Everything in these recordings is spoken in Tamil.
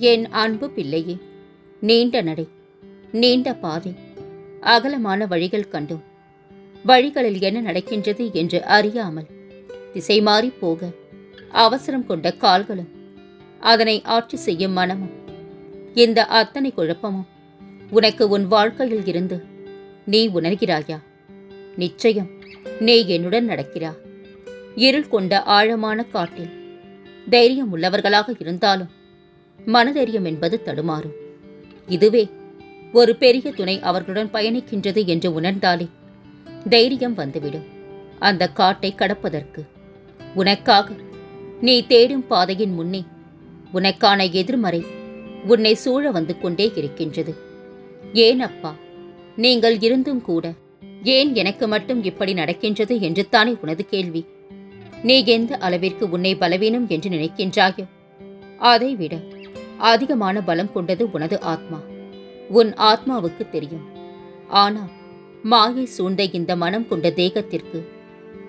என் அன்பு பிள்ளையே நீண்ட நடை நீண்ட பாதை அகலமான வழிகள் கண்டும். வழிகளில் என்ன நடக்கின்றது என்று அறியாமல் திசை மாறி போக அவசரம் கொண்ட கால்களும் அதனை ஆட்சி செய்யும் மனமும் இந்த அத்தனை குழப்பமும் உனக்கு உன் வாழ்க்கையில் இருந்து நீ உணர்கிறாயா? நிச்சயம் நீ என்னுடன் நடக்கிறா? இருள் கொண்ட ஆழமான காட்டில் தைரியம் உள்ளவர்களாக இருந்தாலும் மனதைரியம் என்பது தடுமாறும். இதுவே ஒரு பெரிய துணை அவர்களுடன் பயணிக்கின்றது என்று உணர்ந்தாலே தைரியம் வந்துவிடும். அந்த காட்டை கடப்பதற்கு உனக்காக நீ தேடும் பாதையின் முன்னே உனக்கான எதிர்மறை உன்னை சூழ வந்து கொண்டே இருக்கின்றது. ஏன் அப்பா? நீங்கள் இருந்தும் கூட ஏன் எனக்கு மட்டும் இப்படி நடக்கின்றது என்று தானே உனது கேள்வி. நீ எந்த அளவிற்கு உன்னை பலவீனம் என்று நினைக்கின்றாயோ அதைவிட அதிகமான பலம் கொண்டது உனது ஆத்மா. உன் ஆத்மாவுக்கு தெரியும். ஆனால் மாயை சூழ்ந்த இந்த மனம் கொண்ட தேகத்திற்கு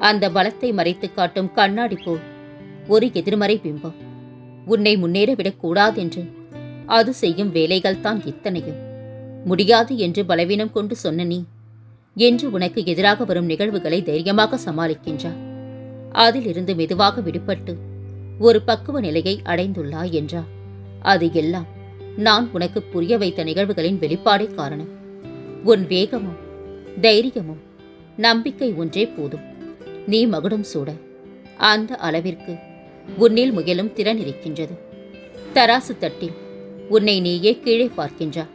அந்த பலத்தை மறைத்து காட்டும் கண்ணாடி போல் ஒரு எதிர்மறை பிம்பம். உன்னை முன்னேற விடக்கூடாதென்று அது செய்யும் வேலைகள் தான் இத்தனையும். முடியாது என்று பலவீனம் கொண்டு சொன்ன நீ என்று உனக்கு எதிராக வரும் நிகழ்வுகளை தைரியமாக சமாளிக்கின்றார் அதிலிருந்து மெதுவாக விடுபட்டு ஒரு பக்குவ நிலையை அடைந்துள்ளாய் என்றார். அது எல்லாம் நான் உனக்கு புரிய வைத்த நிகழ்வுகளின் வெளிப்பாடே காரணம். உன் வேகமும் தைரியமும் நம்பிக்கை ஒன்றே போதும். நீ மகுடம் சூட அந்த அளவிற்கு உன்னில் முயலும் திறன் இருக்கின்றது. தராசு தட்டில் உன்னை நீயே கீழே பார்க்கின்றா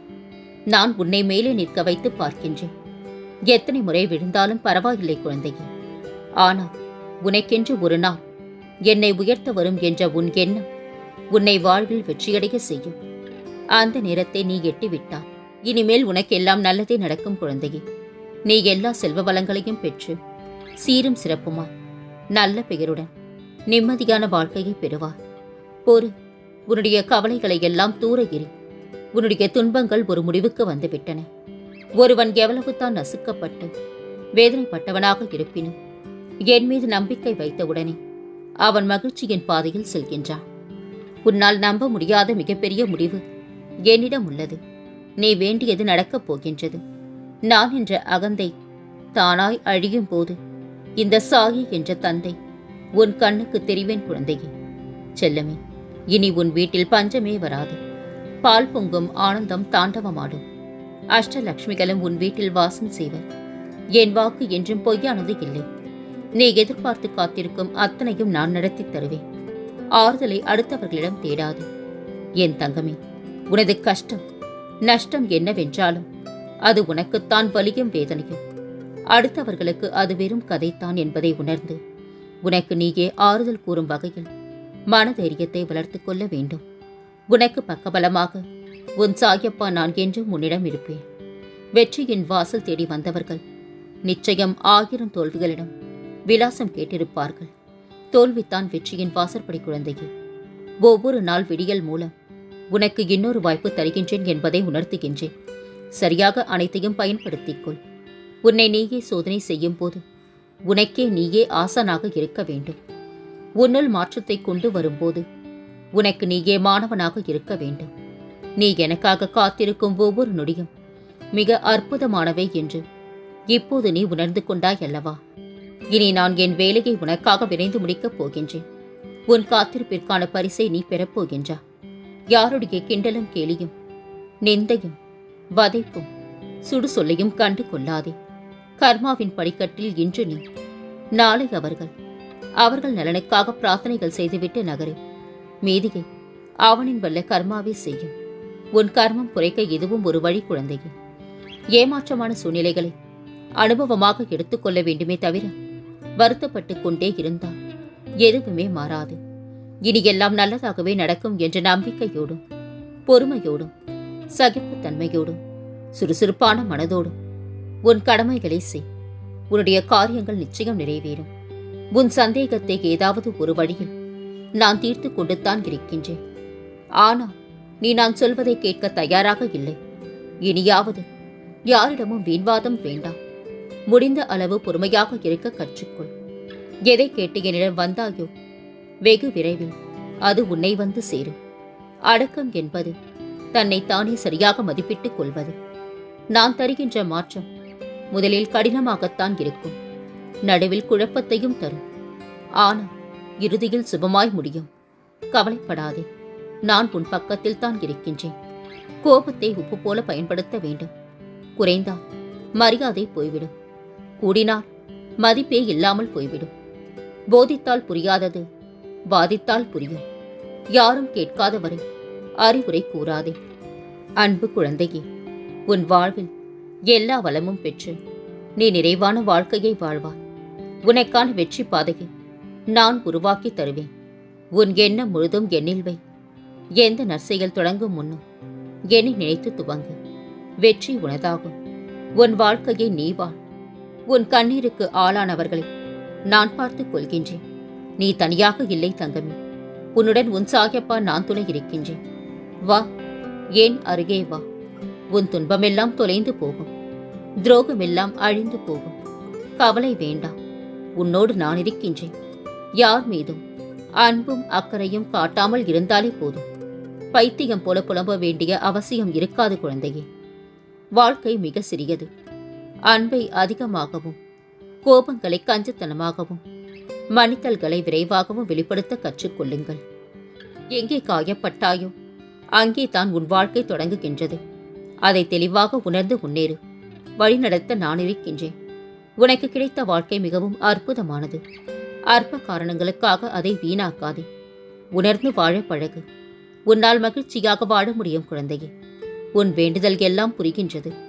நான் உன்னை மேலே நிற்க வைத்து பார்க்கின்றேன். எத்தனை முறை விழுந்தாலும் பரவாயில்லை குழந்தையே. ஆனால் உனக்கென்று ஒரு நாள் என்னை உயர்த்த வரும் என்ற உன் எண்ணம் உன்னை வாழ்வில் வெற்றியடைய செய்யும். அந்த நேரத்தை நீ எட்டிவிட்டாய். இனிமேல் உனக்கெல்லாம் நல்லதே நடக்கும் குழந்தையே. நீ எல்லா செல்வ வளங்களையும் பெற்று சீரும் சிறப்புமா? நல்ல பெயருடன் நிம்மதியான வாழ்க்கையை பெறுவார் பொறு உன்னுடைய கவலைகளை எல்லாம் தூர உன்னுடைய துன்பங்கள் ஒரு முடிவுக்கு வந்துவிட்டன. ஒருவன் எவ்வளவுதான் நசுக்கப்பட்டு வேதனைப்பட்டவனாக இருப்பினும் என் மீது நம்பிக்கை வைத்தவுடனே அவன் மகிழ்ச்சியின் பாதையில் செல்கின்றான். உன்னால் நம்ப முடியாத மிகப்பெரிய முடிவு என்னிடம் உள்ளது. நீ வேண்டியது நடக்கப் போகின்றது. நான் என்ற அகந்தை தானாய் அழியும் போது இந்த சாகி என்ற தந்தை உன் கண்ணுக்கு தெரிவேன் குழந்தையே. செல்லமே இனி உன் வீட்டில் பஞ்சமே வராது. பால் பொங்கும் ஆனந்தம் தாண்டவமாடும். அஷ்டலக்ஷ்மிகளும் உன் வீட்டில் வாசம் செய்வர். என் வாக்கு என்றும் பொய்யானது இல்லை. நீ எதிர்பார்த்து காத்திருக்கும் அத்தனையும் நான் நடத்தித் தருவேன். ஆறுதலை அடுத்தவர்களிடம் தேடாது. என் தங்கமே உனது கஷ்டம் நஷ்டம் என்னவென்றாலும் அது உனக்குத்தான் வலியும் வேதனையும். அடுத்தவர்களுக்கு அது வெறும் கதைத்தான் என்பதை உணர்ந்து உனக்கு நீயே ஆறுதல் கூறும் வகையில் மனதைரியத்தை வளர்த்துக் கொள்ள வேண்டும். உனக்கு பக்கபலமாக உன் சாயப்பா நான் என்றும் உன்னிடம் இருப்பேன். வெற்றியின் வாசல் தேடி வந்தவர்கள் நிச்சயம் ஆயிரம் தோல்விகளிடம் விலாசம் கேட்டிருப்பார்கள். தோல்வித்தான் வெற்றியின் வாசற்படி குழந்தையே. ஒவ்வொரு நாள் விடியல் மூலம் உனக்கு இன்னொரு வாய்ப்பு தருகின்றேன் என்பதை உணர்த்துகின்றேன். சரியாக அனைத்தையும் பயன்படுத்திக் கொள் உன்னை நீயே சோதனை செய்யும் போது உனக்கே நீயே ஆசனாக இருக்க வேண்டும். உன்னுள் மாற்றத்தை கொண்டு வரும்போது உனக்கு நீயே மாணவனாக இருக்க வேண்டும். நீ எனக்காக காத்திருக்கும் ஒவ்வொரு நொடியும் மிக அற்புதமானவை என்று இப்போது நீ உணர்ந்து கொண்டாய் அல்லவா? இனி நான் என் வேலையை உனக்காக விரைந்து முடிக்கப் போகின்றேன். உன் காத்திருப்பிற்கான பரிசை நீ பெறப்போகின்றா யாருடைய கிண்டலும் கேலியும் நிந்தையும் வதைப்பும் சுடுசொல்லையும் கண்டு கொள்ளாதே. கர்மாவின் படிக்கட்டில் இன்று நீ நாளை அவர்கள். அவர்கள் நலனுக்காக பிரார்த்தனைகள் செய்துவிட்டு நகரு. மீதியை அவனின் வல்ல கர்மாவே செய்யும். உன் கர்மம் குறைக்க எதுவும் ஒரு வழி குழந்தையே. ஏமாற்றமான சூழ்நிலைகளை அனுபவமாக எடுத்துக்கொள்ள வேண்டுமே தவிர வருத்தப்பட்டு கொண்டே இருந்தால் எதுவுமே மாறாது. இனி எல்லாம் நல்லதாகவே நடக்கும் என்ற நம்பிக்கையோடும் பொறுமையோடும் சகிப்புத்தன்மையோடும் சுறுசுறுப்பான மனதோடும் உன் கடமைகளை செய். உன்னுடைய காரியங்கள் நிச்சயம் நிறைவேறும். உன் சந்தேகத்தை ஏதாவது ஒரு வழியில் நான் தீர்த்து கொண்டுத்தான் இருக்கின்றேன். ஆனால் நீ நான் சொல்வதை கேட்க தயாராக இல்லை. இனியாவது யாரிடமும் வீண்வாதம் வேண்டாம். முடிந்த அளவு பொறுமையாக இருக்க கற்றுக்கொள். எதை கேட்டு என்னிடம் வந்தாயோ? வெகு விரைவில் அது உன்னை வந்து சேரும். அடக்கம் என்பது தன்னை தானே சரியாக மதிப்பிட்டுக் கொள்வது. நான் தருகின்ற மாற்றம் முதலில் கடினமாகத்தான் இருக்கும். நடுவில் குழப்பத்தையும் தரும். ஆனால் இறுதியில் சுபமாய் முடியும். கவலைப்படாதே. நான் உன் பக்கத்தில் தான் இருக்கின்றேன். கோபத்தை உப்பு போல பயன்படுத்த வேண்டும். குறைந்தால் மரியாதை போய்விடும். கூடினால் மதிப்பே இல்லாமல் போய்விடும். போதித்தால் புரியாதது பாதித்தால் புரியும். யாரும் கேட்காதவரை அறிவுரை கூறாதே. அன்பு குழந்தையே உன் வாழ்வில் எல்லா வளமும் பெற்று நீ நிறைவான வாழ்க்கையை வாழ்வாய் உனக்கான வெற்றி பாதையை நான் உருவாக்கி தருவேன். உன் எண்ணம் முழுதும் எண்ணில் வை. எந்த நற்செயல் தொடங்கும் முன்னும் என்னை நினைத்து துவங்கு. வெற்றி உனதாகும். உன் வாழ்க்கையை நீ வாழ். உன் கண்ணீருக்கு ஆளானவர்களை நான் பார்த்துக் கொள்கின்றேன். நீ தனியாக இல்லை தங்கமே. உன்னுடன் உன் சாயப்பா நான் துணை இருக்கின்றேன். வா ஏன் அருகே வா. உன் துன்பமெல்லாம் தொலைந்து போகும். துரோகமெல்லாம் அழிந்து போகும். கவலை வேண்டாம். உன்னோடு நான் இருக்கின்றேன். யார் மீதும் அன்பும் அக்கறையும் காட்டாமல் இருந்தாலே போதும். பைத்தியம் போல புலம்ப வேண்டிய அவசியம் இருக்காது குழந்தையே. வாழ்க்கை மிக சிறியது. அன்பை அதிகமாகவும் கோபங்களை கஞ்சத்தனமாகவும் மன்னித்தல்களை விரைவாகவும் வெளிப்படுத்த கற்றுக்கொள்ளுங்கள். எங்கே காயப்பட்டாயோ அங்கே தான் உன் வாழ்க்கை தொடங்குகின்றது. அதை தெளிவாக உணர்ந்து முன்னேறு. வழிநடத்த நான் இருக்கின்றேன். உனக்கு கிடைத்த வாழ்க்கை மிகவும் அற்புதமானது. அற்ப காரணங்களுக்காக அதை வீணாக்காதே. உணர்ந்து வாழ பழகு. உன்னால் மகிழ்ச்சியாக வாழ முடியும் குழந்தையே. உன் வேண்டுதல் எல்லாம் புரிகின்றது.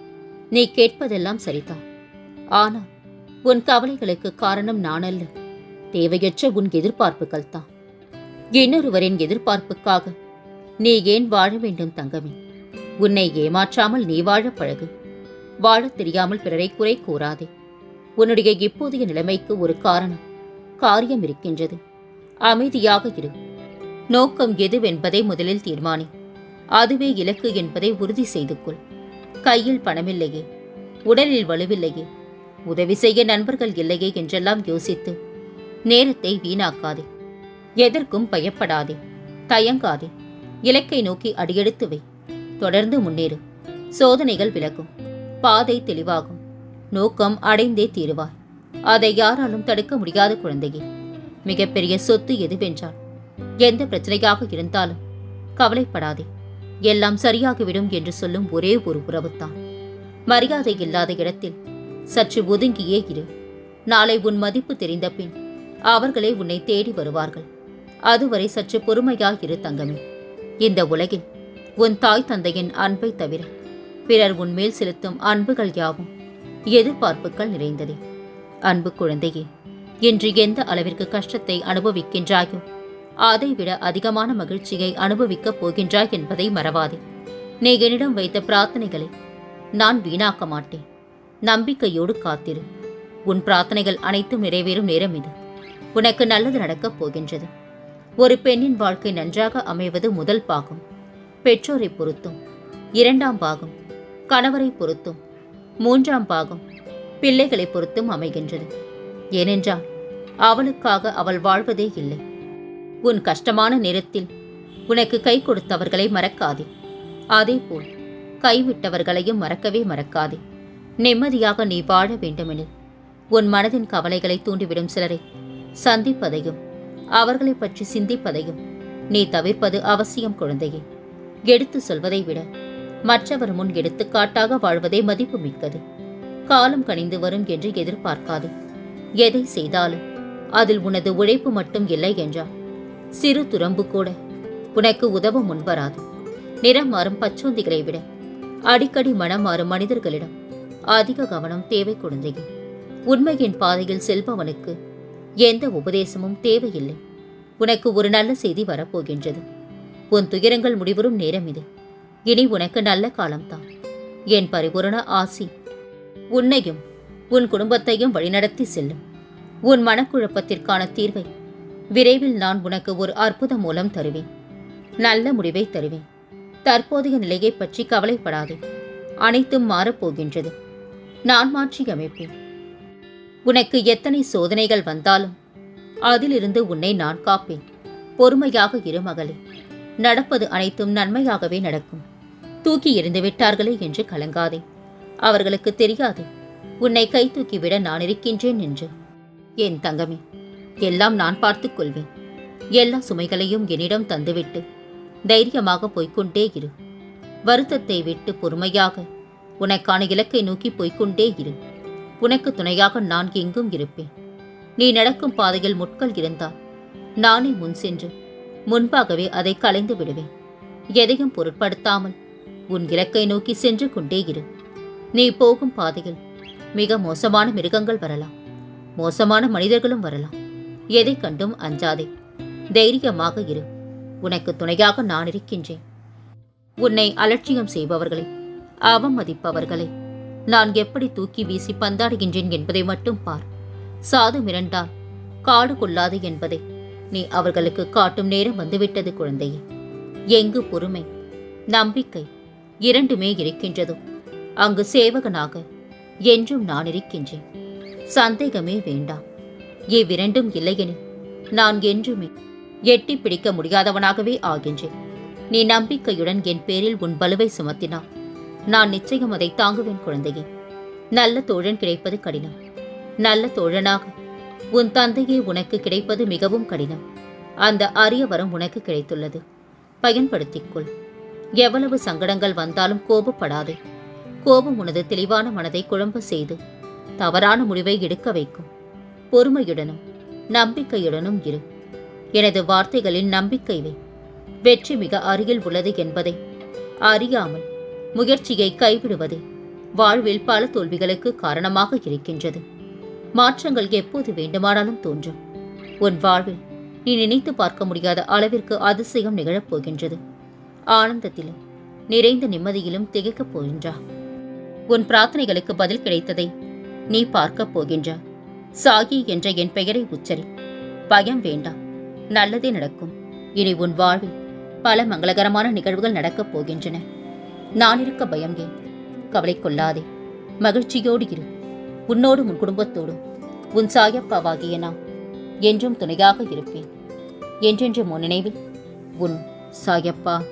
நீ கேட்பதெல்லாம் சரிதான் ஆனால் உன் கவலைகளுக்கு காரணம் நானல்ல. தேவையற்ற உன் எதிர்பார்ப்புகள் தான் இன்னொருவரின் எதிர்பார்ப்புக்காக நீ ஏன் வாழ வேண்டும் தங்கமே? உன்னை ஏமாற்றாமல் நீ வாழ பழகு. வாழத் தெரியாமல் பிறரை குறை கூறாதே. உன்னுடைய இப்போதைய நிலைமைக்கு ஒரு காரணம் காரியம் இருக்கின்றது. அமைதியாக இரு. நோக்கம் எதுவென்பதை முதலில் தீர்மானி. அதுவே இலக்கு என்பதை உறுதி செய்து கொள். கையில் பணமில்லையே. உடலில் வலுவில்லையே. உதவி செய்ய நண்பர்கள் இல்லையே என்றெல்லாம் யோசித்து நேரத்தை வீணாக்காதே. எதற்கும் பயப்படாதே. தயங்காதே. இலக்கை நோக்கி அடியெடுத்து வை. தொடர்ந்து முன்னேறு. சோதனைகள் விலகும். பாதை தெளிவாகும். நோக்கம் அடைந்தே தீருவாய். அதை யாராலும் தடுக்க முடியாத குழந்தையே. மிகப்பெரிய சொத்து எதுவென்றால் எந்த பிரச்சனையாக இருந்தாலும் கவலைப்படாதே. எல்லாம் சரியாகிவிடும் என்று சொல்லும் ஒரே ஒரு உறவுத்தான் மரியாதை இல்லாத இடத்தில் சற்று ஒதுங்கியே இரு. நாளை உன் மதிப்பு தெரிந்த பின் அவர்களே உன்னை தேடி வருவார்கள். அதுவரை சற்று பொறுமையாயிரு தங்கமே. இந்த உலகில் உன் தாய் தந்தையின் அன்பை தவிர பிறர் உன்மேல் செலுத்தும் அன்புகள் யாவும் எதிர்பார்ப்புகள் நிறைந்ததே. அன்பு குழந்தையே இன்று எந்த அளவிற்கு கஷ்டத்தை அனுபவிக்கின்றாயோ அதைவிட அதிகமான மகிழ்ச்சியை அனுபவிக்கப் போகின்றாய் என்பதை மறவாதே. நீ என்னிடம் வைத்த பிரார்த்தனைகளை நான் வீணாக்க மாட்டேன். நம்பிக்கையோடு காத்திரு. உன் பிரார்த்தனைகள் அனைத்தும் நிறைவேறும் நேரம் இது. உனக்கு நல்லது நடக்கப் போகின்றது. ஒரு பெண்ணின் வாழ்க்கை நன்றாக அமைவது முதல் பாகம். பெற்றோரை பொறுத்தும் இரண்டாம் பாகம். கணவரை பொறுத்தும் மூன்றாம் பாகம். பிள்ளைகளை பொறுத்தும் அமைகின்றது. ஏனென்றால் அவளுக்காக அவள் வாழ்வதே இல்லை. உன் கஷ்டமான நேரத்தில் உனக்கு கை கொடுத்தவர்களை மறக்காதே. அதேபோல் கைவிட்டவர்களையும் மறக்கவே மறக்காதே. நிம்மதியாக நீ வாழ வேண்டுமெனில் உன் மனதின் கவலைகளை தூண்டிவிடும் சிலரை சந்திப்பதையும் அவர்களை பற்றி சிந்திப்பதையும் நீ தவிர்ப்பது அவசியம் குழந்தையே. எடுத்து சொல்வதை விட மற்றவர் முன் எடுத்துக்காட்டாக வாழ்வதே மதிப்பு மிக்கது. காலம் கனிந்து வரும் என்று எதிர்பார்க்காது. எதை செய்தாலும் அதில் உனது உழைப்பு மட்டும் இல்லை என்றால் சிறு துரம்பு கூட. உனக்கு உதவ முன்வராது. நிறம் மாறும் பச்சோந்திகளை விட. அடிக்கடி மனம் மாறும் மனிதர்களிடம் அதிக கவனம் தேவை குழந்தையே உண்மையின் பாதையில் செல்பவனுக்கு எந்த உபதேசமும் தேவையில்லை. உனக்கு ஒரு நல்ல செய்தி வரப்போகின்றது. உன் துயரங்கள் முடிவரும் நேரம் இது. இனி உனக்கு நல்ல காலம்தான். என் பரிபூரண ஆசி உன்னையும் உன் குடும்பத்தையும் வழிநடத்தி செல்லும். உன் மனக்குழப்பத்திற்கான தீர்வை விரைவில் நான் உனக்கு ஒரு அற்புத மூலம் தருவேன். நல்ல முடிவை தருவேன். தற்போதைய நிலையை பற்றி கவலைப்படாதே. அனைத்தும் மாறப்போகின்றது. நான் மாற்றி அமைப்பேன். உனக்கு எத்தனை சோதனைகள் வந்தாலும் அதிலிருந்து உன்னை நான் காப்பேன். பொறுமையாக இரு மகளே. நடப்பது அனைத்தும் நன்மையாகவே நடக்கும். தூக்கி எறிந்து விட்டார்களே என்று கலங்காதே. அவர்களுக்கு தெரியாது. உன்னை கை தூக்கிவிட நான் இருக்கின்றேன் என்று. என் தங்கமே எல்லாம் நான் பார்த்துக் கொள்வேன். எல்லா சுமைகளையும் என்னிடம் தந்துவிட்டு தைரியமாக போய்கொண்டே இரு. வருத்தத்தை விட்டு பொறுமையாக உனக்கான இலக்கை நோக்கி போய்கொண்டே இரு. உனக்கு துணையாக நான் எங்கும் இருப்பேன். நீ நடக்கும் பாதையில் முட்கள் இருந்தால் நானே முன் சென்று முன்பாகவே அதை களைந்து விடுவேன். எதையும் பொருட்படுத்தாமல் உன் இலக்கை நோக்கி சென்று கொண்டே இரு. நீ போகும் பாதையில் மிக மோசமான மிருகங்கள் வரலாம். மோசமான மனிதர்களும் வரலாம். எதை கண்டும் அஞ்சாதே. தைரியமாக இரு. உனக்கு துணையாக நான் இருக்கின்றேன். உன்னை அலட்சியம் செய்பவர்களை அவமதிப்பவர்களை நான் எப்படி தூக்கி வீசி பந்தாடுகின்றேன் என்பதை மட்டும் பார். சாது மிரண்டால் காடு கொள்ளாது என்பதை. நீ அவர்களுக்கு காட்டும் நேரம் வந்துவிட்டது குழந்தையே. எங்கு பொறுமை நம்பிக்கை இரண்டுமே இருக்கின்றதோ. அங்கு சேவகனாக என்றும் நான் இருக்கின்றேன். சந்தேகமே வேண்டாம். இவ்விரண்டும் இல்லையெனில் நான் என்றுமே எட்டி பிடிக்க முடியாதவனாகவே ஆகின்றேன். நீ நம்பிக்கையுடன் என் பேரில் உன் பலுவை சுமத்தினார் நான் நிச்சயம் அதை தாங்குவேன் குழந்தையே. நல்ல தோழன் கிடைப்பது கடினம். நல்ல தோழனாக உன் தந்தையே உனக்கு கிடைப்பது மிகவும் கடினம். அந்த அரிய வரம் உனக்கு கிடைத்துள்ளது. பயன்படுத்திக்கொள். எவ்வளவு சங்கடங்கள் வந்தாலும் கோபப்படாதே. கோபம் உனது தெளிவான மனதை குழம்ப செய்து தவறான முடிவை எடுக்க வைக்கும். பொறுமையுடனும் நம்பிக்கையுடனும் இரு. எனது வார்த்தைகளில் நம்பிக்கை வை. வெற்றி மிக அருகில் உள்ளது என்பதை அறியாமல் முயற்சியை கைவிடுவதே வாழ்வில் பல தோல்விகளுக்கு காரணமாக இருக்கின்றது. மாற்றங்கள் எப்போது வேண்டுமானாலும் தோன்றும். உன் வாழ்வில் நீ நினைத்து பார்க்க முடியாத அளவிற்கு அதிசயம் நிகழப் போகின்றது. ஆனந்தத்திலும் நிறைந்த நிம்மதியிலும் திகைக்கப் போகின்றா. உன் பிரார்த்தனைகளுக்கு பதில் கிடைத்ததை நீ பார்க்கப் போகின்றா. சாகி என்ற என் பெயரை உச்சரி. பயம் வேண்டாம் நல்லதே நடக்கும். இனி உன் வாழ்வில் பல மங்களகரமான நிகழ்வுகள் நடக்கப் போகின்றன. நான் இருக்க பயம் ஏன்? கவலை கொள்ளாதே. மகிழ்ச்சியோடு இரு. உன்னோடும் உன் குடும்பத்தோடும். உன் சாயப்பாவாகிய நான் என்றும் துணையாக இருப்பேன். என்றென்று முன் நினைவில் உன் சாயப்பா